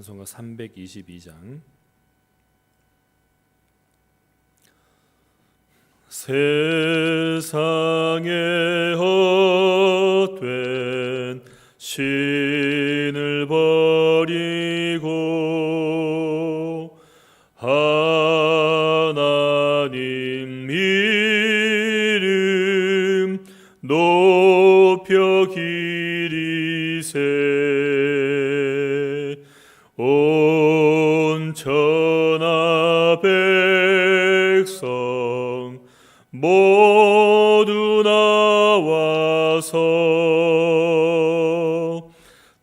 찬송가 322장. 세상에 헛된 신을 버리고 하나님 이름 높여 기리세 천하 백성 모두 나와서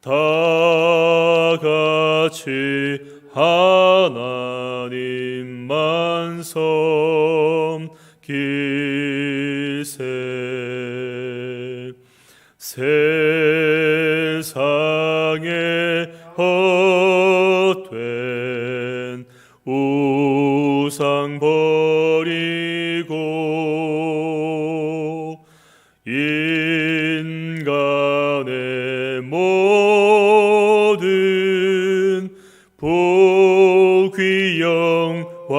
다 같이 하나님만 섬기세. 세상에 헛 귀 영화와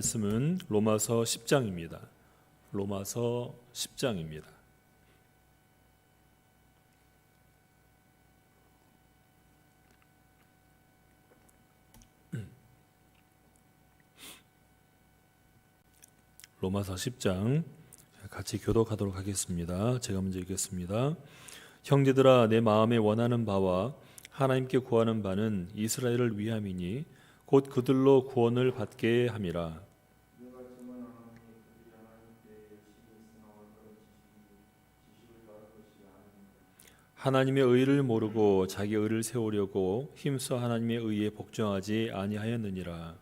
말씀은 로마서 10장입니다. 로마서 10장입니다. 로마서 10장 같이 교독하도록 하겠습니다. 제가 먼저 읽겠습니다. 형제들아 내 마음에 원하는 바와 하나님께 구하는 바는 이스라엘을 위함이니 곧 그들로 구원을 받게 함이라. 하나님의 의를 모르고 자기 의를 세우려고 힘써 하나님의 의에 복종하지 아니하였느니라.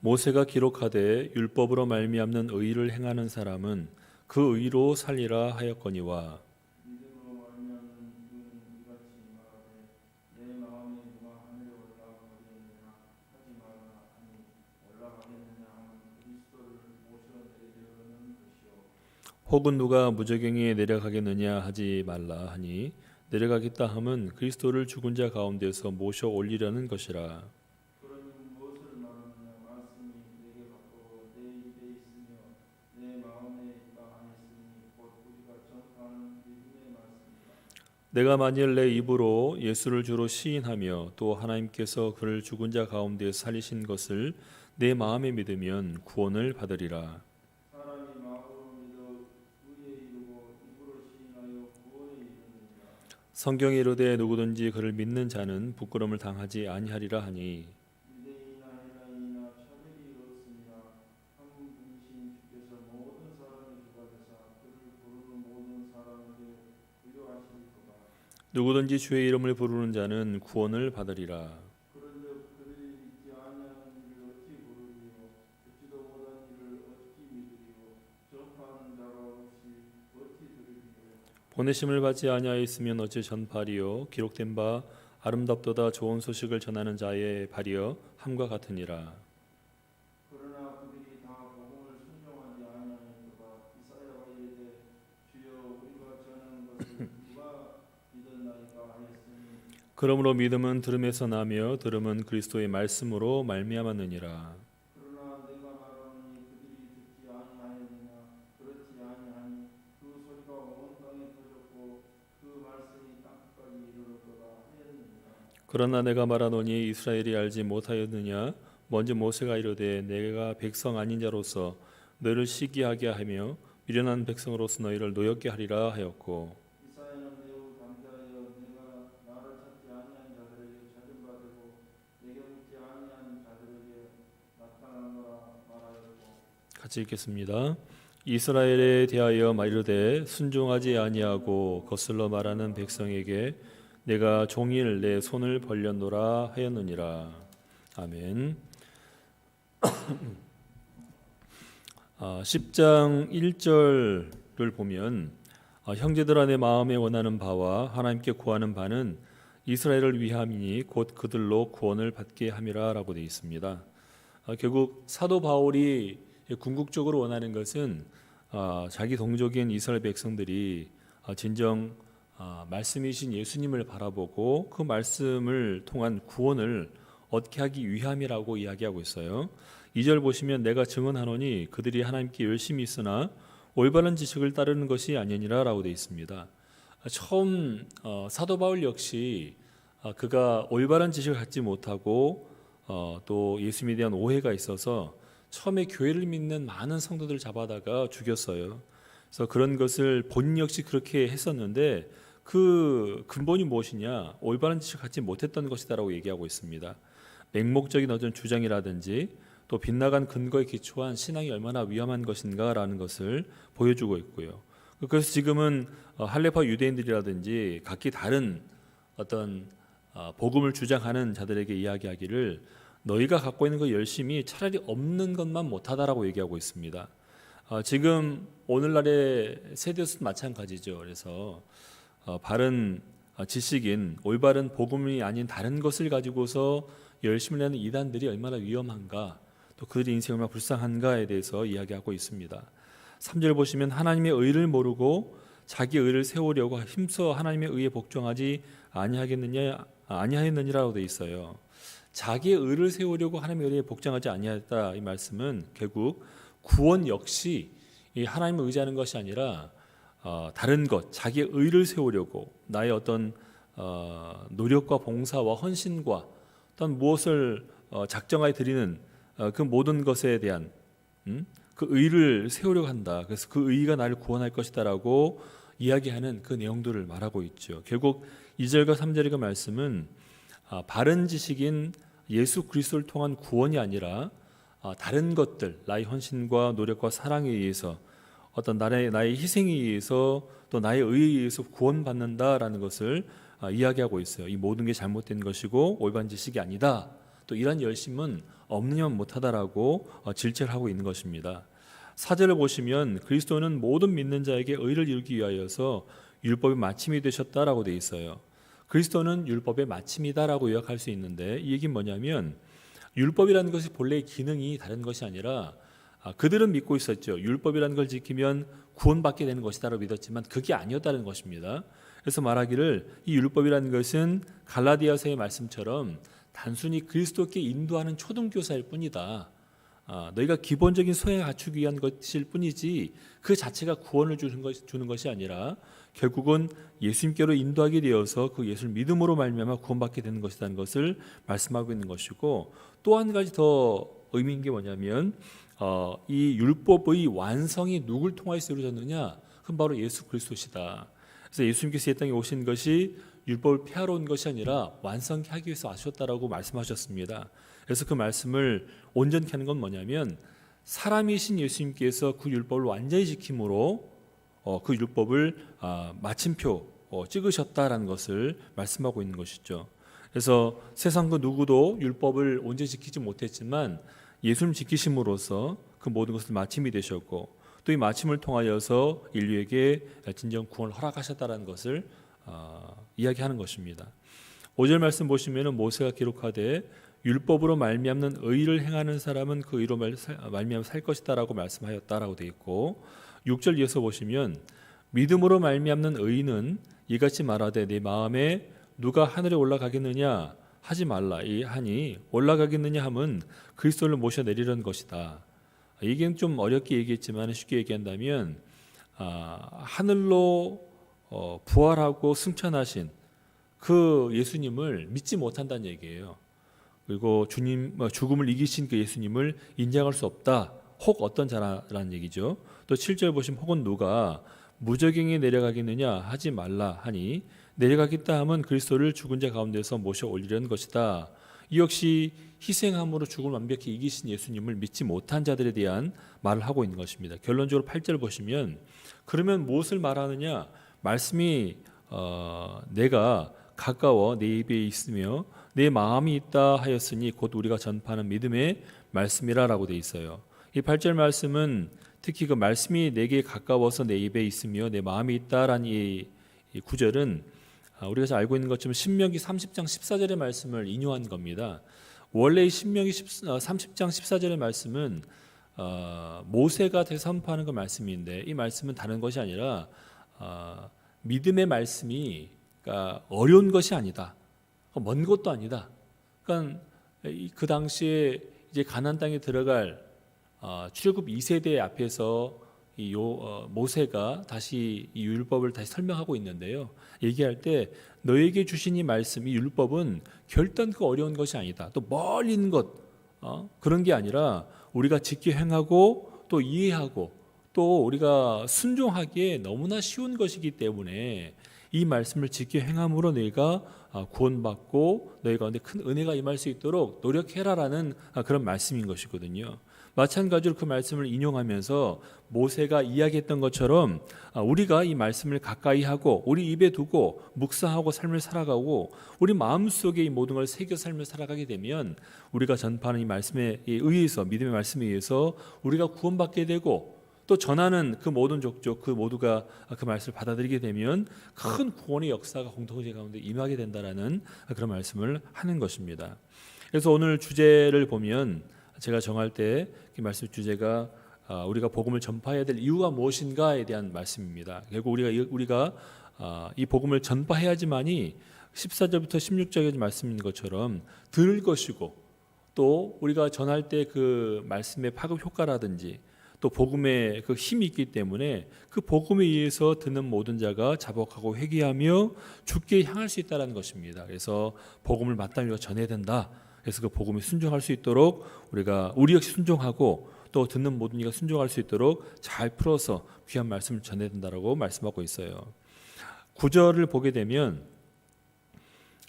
모세가 기록하되 율법으로 말미암는 의를 행하는 사람은 그 의로 살리라 하였거니와 혹은 누가 무저갱에 내려가겠느냐 하지 말라 하니 내려가겠다 함은 그리스도를 죽은 자 가운데서 모셔 올리려는 것이라. 내가 만일 내 입으로 예수를 주로 시인하며 또 하나님께서 그를 죽은 자 가운데 살리신 것을 내 마음에 믿으면 구원을 받으리라 사람이 마음으로 믿어 의에 이르고 입으로 시인하여 구원에 이르느니라. 성경에 이르되 누구든지 그를 믿는 자는 부끄러움을 당하지 아니하리라 하니. 누구든지 주의 이름을 부르는 자는 구원을 받으리라 보내심을 받지 아니하였으면 어찌 전파리요? 기록된 바 아름답도다 좋은 소식을 전하는 자의 발이여 함과 같으니라. 그러나 그들이 다 복음을 순종하지 아니하였도다 이사야가 이르되 주여 우리가 전하는 것을 누가 믿었나이까 하였으니. 그러므로 믿음은 들음에서 나며 들음은 그리스도의 말씀으로 말미암았느니라 그러나 내가 말하노니 그들이 듣지 아니하였느냐 그렇지 아니하니 그 소리가 온 땅에 터졌고 그 말씀이 땅까지 이르렀도다 하였느니라 그러나 내가 말하노니 이스라엘이 알지 못하였느냐? 먼저 모세가 이르되 내가 백성 아닌 자로서 너희를 시기하게 하며 미련한 백성으로서 너희를 노엽게 하리라 하였고. 같이 읽겠습니다. 이스라엘에 대하여 말이르되 순종하지 아니하고 거슬러 말하는 백성에게 내가 종일 내 손을 벌렸노라 하였느니라. 아멘. 아, 10장 1절을 보면 아, 형제들아 내 마음에 원하는 바와 하나님께 구하는 바는 이스라엘을 위함이니 곧 그들로 구원을 받게 함이라라고 되어 있습니다. 아, 결국 사도 바울이 궁극적으로 원하는 것은 아, 자기 동족인 이스라엘 백성들이 아, 진정 아, 말씀이신 예수님을 바라보고 그 말씀을 통한 구원을 얻게 하기 위함이라고 이야기하고 있어요. 2절 보시면 내가 증언하노니 그들이 하나님께 열심히 있으나 올바른 지식을 따르는 것이 아니니라라고 되어 있습니다. 아, 처음 어, 사도 바울 역시 아, 그가 올바른 지식을 갖지 못하고 어, 또 예수님에 대한 오해가 있어서 처음에 교회를 믿는 많은 성도들을 잡아다가 죽였어요. 그래서 그런 것을 본인 역시 그렇게 했었는데 그 근본이 무엇이냐? 올바른 지식을 갖지 못했던 것이다라고 얘기하고 있습니다. 맹목적인 어떤 주장이라든지 또 빗나간 근거에 기초한 신앙이 얼마나 위험한 것인가라는 것을 보여주고 있고요. 그래서 지금은 어, 할레파 유대인들이라든지 각기 다른 어떤 어, 복음을 주장하는 자들에게 이야기하기를 너희가 갖고 있는 거 열심히 차라리 없는 것만 못하다라고 얘기하고 있습니다. 어, 지금 오늘날의 세대도 마찬가지죠. 그래서 어, 바른 어, 지식인 올바른 복음이 아닌 다른 것을 가지고서 열심을 내는 이단들이 얼마나 위험한가 또 그들의 인생이 얼마나 불쌍한가에 대해서 이야기하고 있습니다. 3절 보시면 하나님의 의를 모르고 자기 의를 세우려고 힘써 하나님의 의에 복종하지 아니하겠느냐 아니하였느니라고 돼 있어요. 자기의 의를 세우려고 하나님의 의에 복종하지 아니하였다 이 말씀은 결국 구원 역시 이 하나님을 의지하는 것이 아니라 어, 다른 것 자기의 의를 세우려고 나의 어떤 어, 노력과 봉사와 헌신과 어떤 무엇을 어, 작정하여 드리는 어, 그 모든 것에 대한 음? 그 의를 세우려고 한다. 그래서 그 의가 나를 구원할 것이다라고 이야기하는 그 내용들을 말하고 있죠. 결국 2절과 3절의 그 말씀은 아, 바른 지식인 예수 그리스도를 통한 구원이 아니라 아, 다른 것들 나의 헌신과 노력과 사랑에 의해서 어떤 나의 나의 희생에 의해서 또 나의 의에 의해서 구원받는다라는 것을 아, 이야기하고 있어요. 이 모든 게 잘못된 것이고 올바른 지식이 아니다. 또 이런 열심은 없느냐면 못하다라고 어, 질책을 하고 있는 것입니다. 사절을 보시면 그리스도는 모든 믿는 자에게 의를 이루기 위하여서 율법의 마침이 되셨다라고 돼 있어요. 그리스도는 율법의 마침이다라고 요약할 수 있는데 이 얘기는 뭐냐면 율법이라는 것이 본래의 기능이 다른 것이 아니라 아, 그들은 믿고 있었죠. 율법이라는 걸 지키면 구원받게 되는 것이다라고 믿었지만 그게 아니었다는 것입니다. 그래서 말하기를 이 율법이라는 것은 갈라디아서의 말씀처럼 단순히 그리스도께 인도하는 초등교사일 뿐이다. 아, 너희가 기본적인 소양을 갖추기 위한 것일 뿐이지 그 자체가 구원을 주는, 것, 주는 것이 아니라 결국은 예수님께로 인도하게 되어서 그 예수를 믿음으로 말미암아 구원받게 되는 것이라는 것을 말씀하고 있는 것이고 또 한 가지 더 의미 있는 게 뭐냐면 어, 이 율법의 완성이 누굴 통하여서 이루어졌느냐? 그건 바로 예수 그리스도시다. 그래서 예수님께서 이 땅에 오신 것이 율법을 폐하러 온 것이 아니라 완성케 하기 위해서 와셨다라고 말씀하셨습니다. 그래서 그 말씀을 온전케 하는 건 뭐냐면 사람이신 예수님께서 그 율법을 완전히 지킴으로 어, 그 율법을 아, 마침표 어, 찍으셨다라는 것을 말씀하고 있는 것이죠. 그래서 세상 그 누구도 율법을 온전히 지키지 못했지만 예수님 지키심으로써 그 모든 것을 마침이 되셨고 또 이 마침을 통하여서 인류에게 진정 구원을 허락하셨다라는 것을 어, 이야기하는 것입니다. 5절 말씀 보시면은 모세가 기록하되 율법으로 말미암는 의를 행하는 사람은 그 의로 말미암아 살 것이다라고 말씀하였다라고 되어 있고 6절 이어서 보시면 믿음으로 말미암는 의는 이같이 말하되 내 마음에 누가 하늘에 올라가겠느냐 하지 말라 이 하니 올라가겠느냐 함은 그리스도를 모셔 내리려는 것이다. 이게 좀 어렵게 얘기했지만 쉽게 얘기한다면 아, 하늘로 어, 부활하고 승천하신 그 예수님을 믿지 못한다는 얘기예요. 그리고 주님 어, 죽음을 이기신 그 예수님을 인정할 수 없다. 혹 어떤 자라라는 얘기죠. 또 7절 보시면 혹은 누가 무적행에 내려가겠느냐 하지 말라 하니 내려가겠다 함은 그리스도를 죽은 자 가운데서 모셔 올리려는 것이다. 이 역시 희생함으로 죽음을 완벽히 이기신 예수님을 믿지 못한 자들에 대한 말을 하고 있는 것입니다. 결론적으로 8절 보시면 그러면 무엇을 말하느냐? 말씀이 어, 내가 가까워 내 입에 있으며 내 마음이 있다 하였으니 곧 우리가 전파하는 믿음의 말씀이라라고 돼 있어요. 이 8절 말씀은 특히 그 말씀이 내게 가까워서 내 입에 있으며 내 마음이 있다라는 이, 이 구절은 아, 우리가 잘 알고 있는 것처럼 신명기 30장 14절의 말씀을 인용한 겁니다. 원래 이 신명기 10, 어, 30장 14절의 말씀은 어, 모세가 대선포하는 그 말씀인데 이 말씀은 다른 것이 아니라 어, 믿음의 말씀이 그러니까 어려운 것이 아니다. 먼 것도 아니다. 그러니까 이- 그 당시에 이제 가나안 땅에 들어갈 어, 출애굽 2세대 앞에서 이 요, 어, 모세가 다시 이 율법을 다시 설명하고 있는데요. 얘기할 때 너에게 주신 이 말씀, 이 율법은 결단코 어려운 것이 아니다. 또 멀리 있는 것 어? 그런 게 아니라 우리가 지켜 행하고 또 이해하고 또 우리가 순종하기에 너무나 쉬운 것이기 때문에 이 말씀을 지켜 행함으로 너희가 아, 구원받고 너희 가운데 큰 은혜가 임할 수 있도록 노력해라라는 아, 그런 말씀인 것이거든요. 마찬가지로 그 말씀을 인용하면서 모세가 이야기했던 것처럼 아, 우리가 이 말씀을 가까이 하고 우리 입에 두고 묵상하고 삶을 살아가고 우리 마음속에 이 모든 걸 새겨 삶을 살아가게 되면 우리가 전파하는 이 말씀에 의해서 믿음의 말씀에 의해서 우리가 구원받게 되고 또 전하는 그 모든 족족 그 모두가 그 말씀을 받아들이게 되면 큰 구원의 역사가 공동체 가운데 임하게 된다라는 그런 말씀을 하는 것입니다. 그래서 오늘 주제를 보면 제가 정할 때그 말씀 주제가 아, 우리가 복음을 전파해야 될 이유가 무엇인가에 대한 말씀입니다. 결국 우리가 이- 우리가 아, 이 복음을 전파해야지만이 14절부터 16절의 말씀인 것처럼 들을 것이고 또 우리가 전할 때 그 말씀의 파급 효과라든지 또 복음의 그 힘이 있기 때문에 그 복음에 의해서 듣는 모든 자가 자복하고 회개하며 죽게 향할 수 있다는 것입니다. 그래서 복음을 마땅히 전해야 된다. 그래서 그 복음에 순종할 수 있도록 우리가 우리 역시 순종하고 또 듣는 모든 이가 순종할 수 있도록 잘 풀어서 귀한 말씀을 전해야 된다라고 말씀하고 있어요. 구절을 보게 되면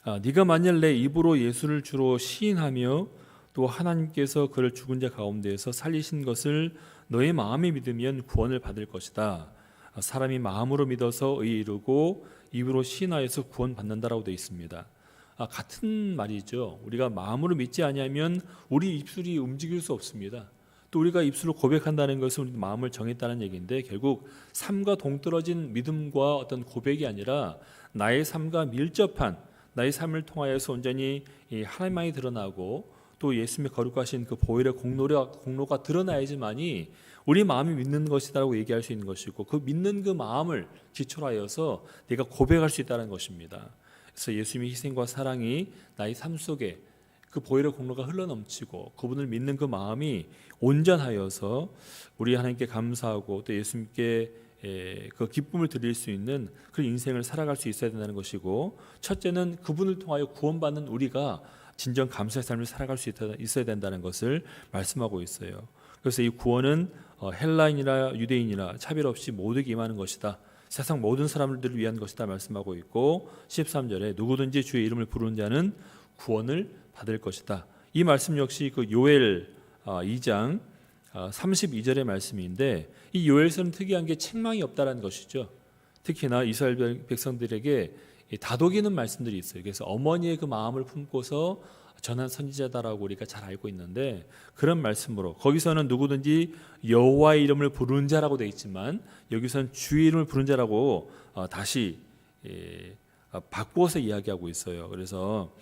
아, 네가 만일 내 입으로 예수를 주로 시인하며 또 하나님께서 그를 죽은 자 가운데에서 살리신 것을 너의 마음에 믿으면 구원을 받을 것이다. 아, 사람이 마음으로 믿어서 의에 이르고 입으로 시인하여서 구원 받는다라고 되어 있습니다. 아, 같은 말이죠. 우리가 마음으로 믿지 아니하면 우리 입술이 움직일 수 없습니다. 또 우리가 입술로 고백한다는 것은 우리 마음을 정했다는 얘기인데 결국 삶과 동떨어진 믿음과 어떤 고백이 아니라 나의 삶과 밀접한 나의 삶을 통하여서 온전히 이 하나님만이 드러나고 또 예수님의 거룩하신 그 보혈의 공로가, 공로가 드러나야지만이 우리 마음이 믿는 것이다라고 얘기할 수 있는 것이고 그 믿는 그 마음을 기초로 하여서 내가 고백할 수 있다는 것입니다. 그래서 예수님의 희생과 사랑이 나의 삶 속에 그 보혈의 공로가 흘러넘치고 그분을 믿는 그 마음이 온전하여서 우리 하나님께 감사하고 또 예수님께 에, 그 기쁨을 드릴 수 있는 그 인생을 살아갈 수 있어야 된다는 것이고 첫째는 그분을 통하여 구원받는 우리가 진정 감사의 삶을 살아갈 수 있어야 된다는 것을 말씀하고 있어요. 그래서 이 구원은 어, 헬라인이나 유대인이나 차별 없이 모두에게 임하는 것이다. 세상 모든 사람들을 위한 것이다 말씀하고 있고 13절에 누구든지 주의 이름을 부르는 자는 구원을 받을 것이다. 이 말씀 역시 그 요엘 아, 2장 32절의 말씀인데 이 요엘서는 특이한 게 책망이 없다라는 것이죠. 특히나 이스라엘 백성들에게 이 다독이는 말씀들이 있어요. 그래서 어머니의 그 마음을 품고서 전한 선지자다라고 우리가 잘 알고 있는데 그런 말씀으로 거기서는 누구든지 여호와의 이름을 부르는 자라고 되어 있지만 여기서는 주의 이름을 부르는 자라고 어, 다시 예, 어, 바꾸어서 이야기하고 있어요. 그래서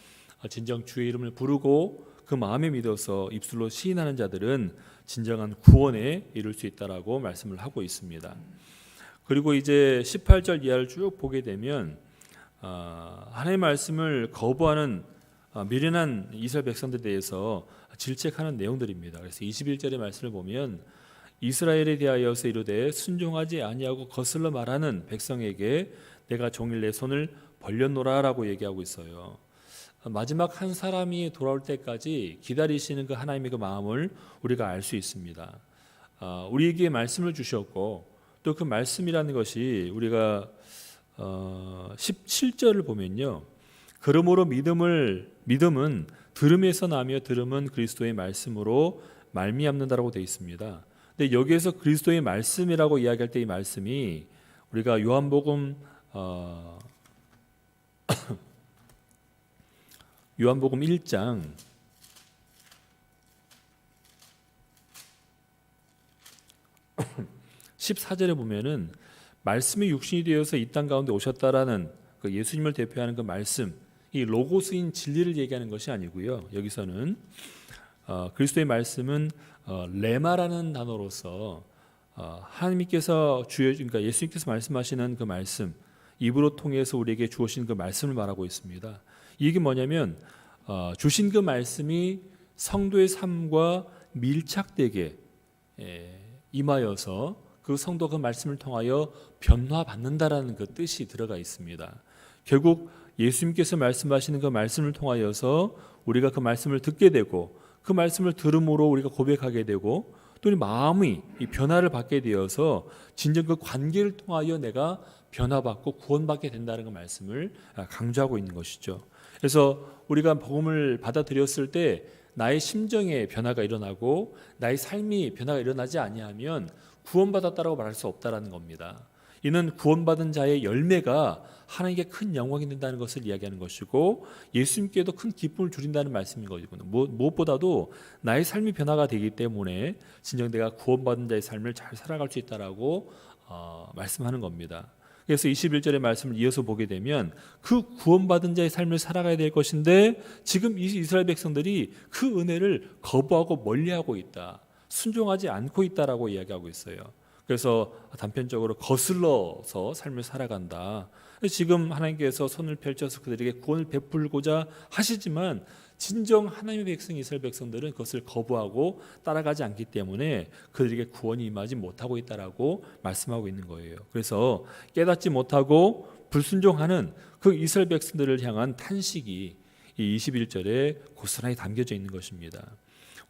어, 진정 주의 이름을 부르고 그 마음에 믿어서 입술로 시인하는 자들은 진정한 구원에 이룰 수 있다라고 말씀을 하고 있습니다. 그리고 이제 18절 이하를 쭉 보게 되면 아, 하나님의 말씀을 거부하는 아, 미련한 이스라엘 백성들에 대해서 질책하는 내용들입니다. 그래서 21절의 말씀을 보면 이스라엘에 대하여서 이르되 순종하지 아니하고 거슬러 말하는 백성에게 내가 종일 내 손을 벌려노라라고 얘기하고 있어요. 마지막 한 사람이 돌아올 때까지 기다리시는 그 하나님의 그 마음을 우리가 알 수 있습니다. 아, 우리에게 말씀을 주셨고 또 그 말씀이라는 것이 우리가 어, 17절을 보면요. 그러므로 믿음을 믿음은 들음에서 나며 들음은 그리스도의 말씀으로 말미암는다라고 되어 있습니다. 근데 여기에서 그리스도의 말씀이라고 이야기할 때 이 말씀이 우리가 요한복음 어, 요한복음 1장 14절에 보면은 말씀이 육신이 되어서 이 땅 가운데 오셨다라는 그 예수님을 대표하는 그 말씀, 이 로고스인 진리를 얘기하는 것이 아니고요. 여기서는 어, 그리스도의 말씀은 어, 레마라는 단어로서 어, 하나님께서 주여 그러니까 예수님께서 말씀하시는 그 말씀 입으로 통해서 우리에게 주어진 그 말씀을 말하고 있습니다. 이게 뭐냐면 어, 주신 그 말씀이 성도의 삶과 밀착되게 예, 임하여서 그 성도 그 말씀을 통하여 변화받는다라는 그 뜻이 들어가 있습니다. 결국 예수님께서 말씀하시는 그 말씀을 통하여서 우리가 그 말씀을 듣게 되고 그 말씀을 들음으로 우리가 고백하게 되고 또 우리 마음이 이 변화를 받게 되어서 진정 그 관계를 통하여 내가 변화받고 구원받게 된다는 그 말씀을 강조하고 있는 것이죠. 그래서 우리가 복음을 받아들였을 때 나의 심정에 변화가 일어나고 나의 삶이 변화가 일어나지 아니하면 구원받았다라고 말할 수 없다라는 겁니다. 이는 구원받은 자의 열매가 하나님께 큰 영광이 된다는 것을 이야기하는 것이고 예수님께도 큰 기쁨을 주린다는 말씀인 거거든요. 무엇보다도 나의 삶이 변화가 되기 때문에 진정 내가 구원받은 자의 삶을 잘 살아갈 수 있다라고 어, 말씀하는 겁니다. 그래서 21절의 말씀을 이어서 보게 되면 그 구원받은 자의 삶을 살아가야 될 것인데 지금 이스라엘 백성들이 그 은혜를 거부하고 멀리하고 있다. 순종하지 않고 있다라고 이야기하고 있어요. 그래서 단편적으로 거슬러서 삶을 살아간다. 지금 하나님께서 손을 펼쳐서 그들에게 구원을 베풀고자 하시지만 진정 하나님의 백성 이스라엘 백성들은 그것을 거부하고 따라가지 않기 때문에 그들에게 구원이 임하지 못하고 있다라고 말씀하고 있는 거예요. 그래서 깨닫지 못하고 불순종하는 그 이스라엘 백성들을 향한 탄식이 이 21절에 고스란히 담겨져 있는 것입니다.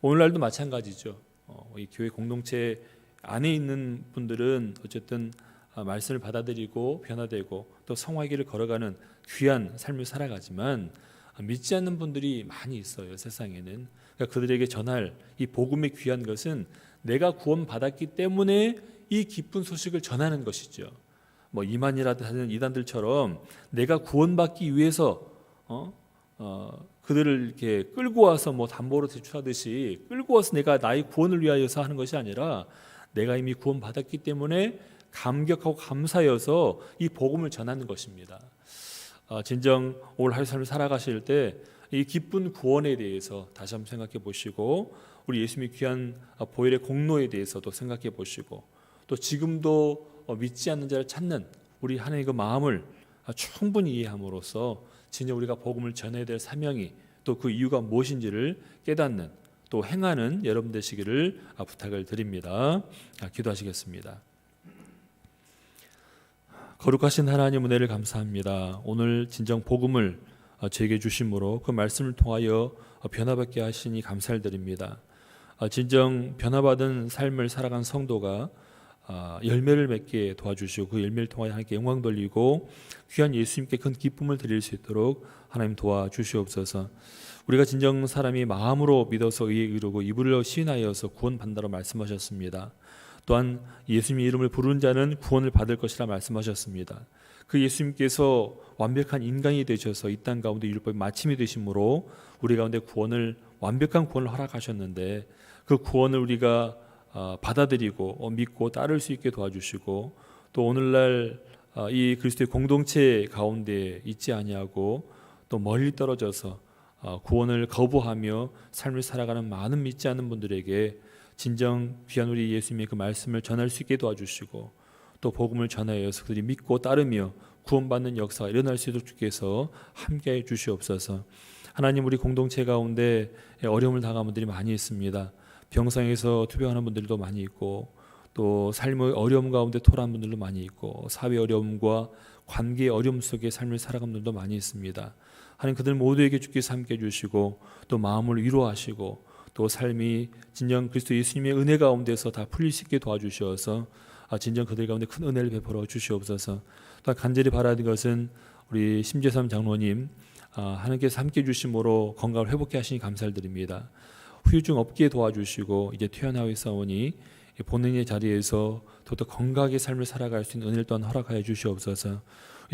오늘날도 마찬가지죠. 어, 이 교회 공동체 안에 있는 분들은 어쨌든 아, 말씀을 받아들이고 변화되고 또 길을 걸어가는 귀한 삶을 살아가지만 아, 믿지 않는 분들이 많이 있어요 세상에는 그러니까 그들에게 전할 이 복음의 귀한 것은 내가 구원 받았기 때문에 이 기쁜 소식을 전하는 것이죠. 뭐 이만이라도 하는 이단들처럼 내가 구원받기 위해서 어? 어, 그들을 이렇게 끌고 와서 뭐 담보로 제출하듯이 끌고 와서 내가 나의 구원을 위하여서 하는 것이 아니라 내가 이미 구원 받았기 때문에 감격하고 감사여서 이 복음을 전하는 것입니다. 어, 진정 올 하루 삶을 살아가실 때 이 기쁜 구원에 대해서 다시 한번 생각해 보시고 우리 예수님의 귀한 보혈의 공로에 대해서도 생각해 보시고 또 지금도 어, 믿지 않는 자를 찾는 우리 하나님의 그 마음을 충분히 이해함으로써 진짜 우리가 복음을 전해야 될 사명이 또 그 이유가 무엇인지를 깨닫는 또 행하는 여러분 되시기를 부탁을 드립니다. 아, 기도하시겠습니다. 거룩하신 하나님 은혜를 감사합니다. 오늘 진정 복음을 어, 제게 주심으로 그 말씀을 통하여 어, 변화받게 하시니 감사를 드립니다. 아, 진정 변화받은 삶을 살아간 성도가 아, 열매를 맺게 도와주시고 그 열매를 통하여 하나님께 영광 돌리고 귀한 예수님께 큰 기쁨을 드릴 수 있도록 하나님 도와주시옵소서. 우리가 진정 사람이 마음으로 믿어서 의에 이르고 입으로 시인하여서 구원받는다고 말씀하셨습니다. 또한 예수님의 이름을 부르는 자는 구원을 받을 것이라 말씀하셨습니다. 그 예수님께서 완벽한 인간이 되셔서 이 땅 가운데 율법의 마침이 되심으로 우리 가운데 구원을 완벽한 구원을 허락하셨는데 그 구원을 우리가 아, 받아들이고 어, 믿고 따를 수 있게 도와주시고 또 오늘날 아, 이 그리스도의 공동체 가운데 있지 아니하고 또 멀리 떨어져서 아, 구원을 거부하며 삶을 살아가는 많은 믿지 않는 분들에게 진정 귀한 우리 예수님의 그 말씀을 전할 수 있게 도와주시고 또 복음을 전하여서 그들이 믿고 따르며 구원받는 역사가 일어날 수 있도록 주께서 함께해 주시옵소서. 하나님 우리 공동체 가운데 어려움을 당한 분들이 많이 있습니다. 병상에서 투병하는 분들도 많이 있고 또 삶의 어려움 가운데 토라한 분들도 많이 있고 사회 어려움과 관계 어려움 속에 삶을 살아가는 분들도 많이 있습니다. 하나님 그들 모두에게 함께 해 주시고 또 마음을 위로하시고 또 삶이 진정 그리스도 예수님의 은혜 가운데서 다 풀릴 수 있게 도와주셔서 아, 진정 그들 가운데 큰 은혜를 베풀어 주시옵소서. 또 간절히 바라는 것은 우리 심재삼 장로님 아, 하나님께서 함께 주심으로 건강을 회복해 하시니 감사를 드립니다. 후유증 없게 도와주시고 이제 퇴원하고 있사오니 본인의 자리에서 더더 건강하게 삶을 살아갈 수 있는 은혜를 또한 허락하여 주시옵소서.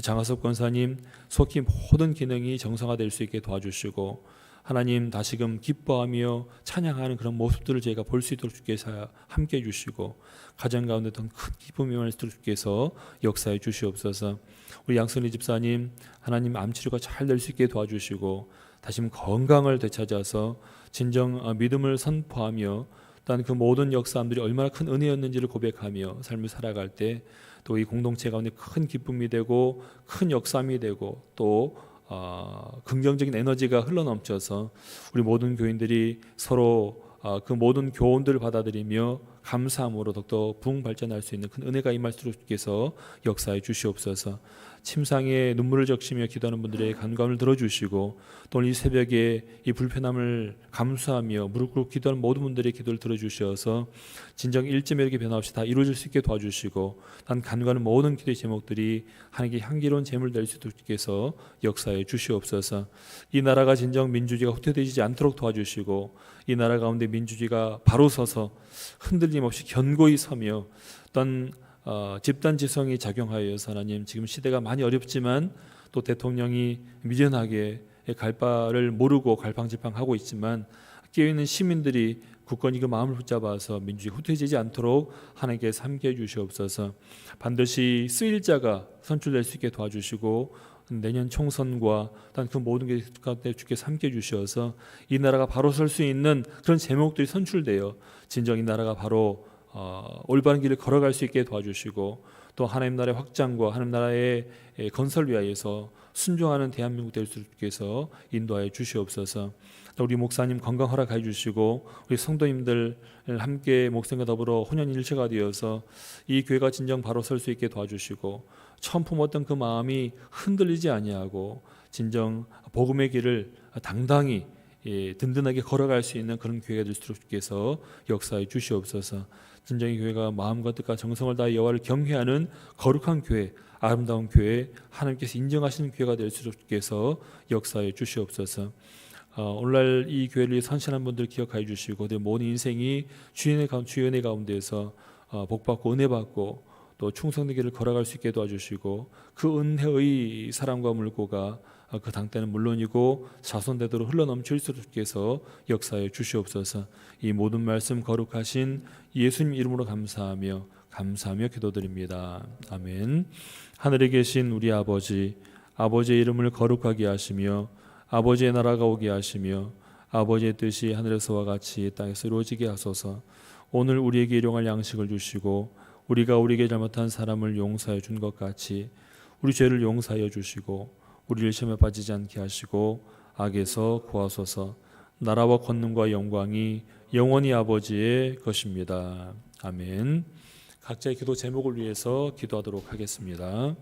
장하섭 권사님 속히 모든 기능이 정상화될 수 있게 도와주시고 하나님 다시금 기뻐하며 찬양하는 그런 모습들을 저희가 볼 수 있도록 주께서 함께 해주시고 가정 가운데 더큰 기쁨이 임할 수 있도록 주께서 역사해 주시옵소서. 우리 양선희 집사님 하나님 암 치료가 잘 될 수 있게 도와주시고 다시금 건강을 되찾아서 진정 어, 믿음을 선포하며 또한 그 모든 역사함들이 얼마나 큰 은혜였는지를 고백하며 삶을 살아갈 때 또 이 공동체 가운데 큰 기쁨이 되고 큰 역사함이 되고 또 어, 긍정적인 에너지가 흘러넘쳐서 우리 모든 교인들이 서로 어, 그 모든 교훈들을 받아들이며 감사함으로 더욱더 부흥 발전할 수 있는 큰 은혜가 임할 수 있게서 역사해 주시옵소서. 침상에 눈물을 적시며 기도하는 분들의 간감을 들어주시고 또 이 새벽에 이 불편함을 감수하며 무릎 꿇고 기도하는 모든 분들의 기도를 들어주셔서 진정 이렇게 변화 없이 다 이루어질 수 있게 도와주시고 단 간과하는 모든 기도의 제목들이 하나님께 향기로운 제물 될 수 있도록 주께서 역사해 주시옵소서. 이 나라가 진정 민주주의가 후퇴되지 않도록 도와주시고 이 나라 가운데 민주주의가 바로 서서 흔들림 없이 견고히 서며 어떤 어, 집단 지성이 작용하여서 하나님 지금 시대가 많이 어렵지만 또 대통령이 미련하게 갈 바를 모르고 갈팡질팡하고 있지만 깨어있는 시민들이 굳건히 그 마음을 붙잡아서 민주주의 후퇴되지 않도록 하나님께 함께해 주시옵소서. 반드시 쓰일 자가 선출될 수 있게 도와주시고 내년 총선과 단그 모든 게 가운데 주께서 함께 주셔서 이 나라가 바로 설 수 있는 그런 제목들이 선출되어 진정 이 나라가 바로 어, 올바른 길을 걸어갈 수 있게 도와주시고 또 하나님 나라의 확장과 하나님 나라의 건설 위하여서 순종하는 대한민국 될 수 있게서 인도하여 주시옵소서. 우리 목사님 건강 허락해 주시고 우리 성도님들 함께 목사님과 더불어 혼연 일체가 되어서 이 교회가 진정 바로 설 수 있게 도와주시고 처음 품었던 그 마음이 흔들리지 아니하고 진정 복음의 길을 당당히 예, 든든하게 걸어갈 수 있는 그런 교회가 될 수 있도록 주께서 역사해 주시옵소서. 진정의 교회가 마음과 뜻과 정성을 다해 여호와를 경외하는 거룩한 교회, 아름다운 교회, 하나님께서 인정하시는 교회가 될 수 있도록 주께서 역사해 주시옵소서. 어, 오늘날 이 교회를 선신한 분들 기억하여 주시고 내 모든 인생이 가운 주연의 가운데서 어, 복받고 은혜 받고 또 길을 걸어갈 수 있게 도와주시고 그 은혜의 사랑과 물고가 어, 그 당대는 물론이고 자손대대로 흘러넘칠 수 있게 해서 역사에 주시옵소서. 이 모든 말씀 거룩하신 예수님 이름으로 감사하며 감사하며 기도드립니다. 아멘. 하늘에 계신 우리 아버지 아버지의 이름을 거룩하게 하시며 아버지의 나라가 오게 하시며 아버지의 뜻이 하늘에서와 같이 땅에서 이루어지게 하소서. 오늘 우리에게 일용할 양식을 주시고 우리가 우리에게 잘못한 사람을 용서해 준 것 같이 우리 죄를 용서하여 주시고 우리를 시험에 빠지지 않게 하시고 악에서 구하소서. 나라와 권능과 영광이 영원히 아버지의 것입니다. 아멘. 각자의 기도 제목을 위해서 기도하도록 하겠습니다.